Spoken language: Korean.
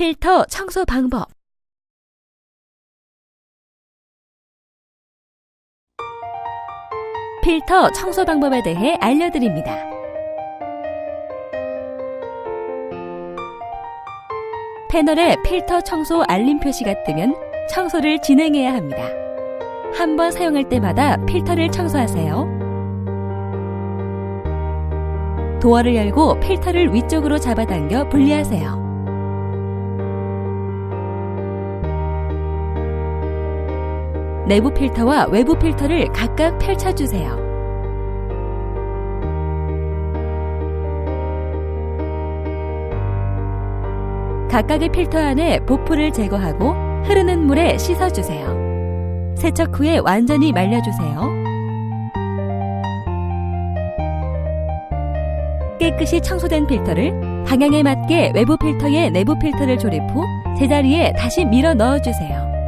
필터 청소 방법. 필터 청소 방법에 대해 알려드립니다. 패널에 필터 청소 알림 표시가 뜨면 청소를 진행해야 합니다. 한 번 사용할 때마다 필터를 청소하세요. 도어를 열고 필터를 위쪽으로 잡아당겨 분리하세요. 내부 필터와 외부 필터를 각각 펼쳐주세요. 각각의 필터 안에 보풀을 제거하고 흐르는 물에 씻어주세요. 세척 후에 완전히 말려주세요. 깨끗이 청소된 필터를 방향에 맞게 외부 필터에 내부 필터를 조립 후 제자리에 다시 밀어 넣어주세요.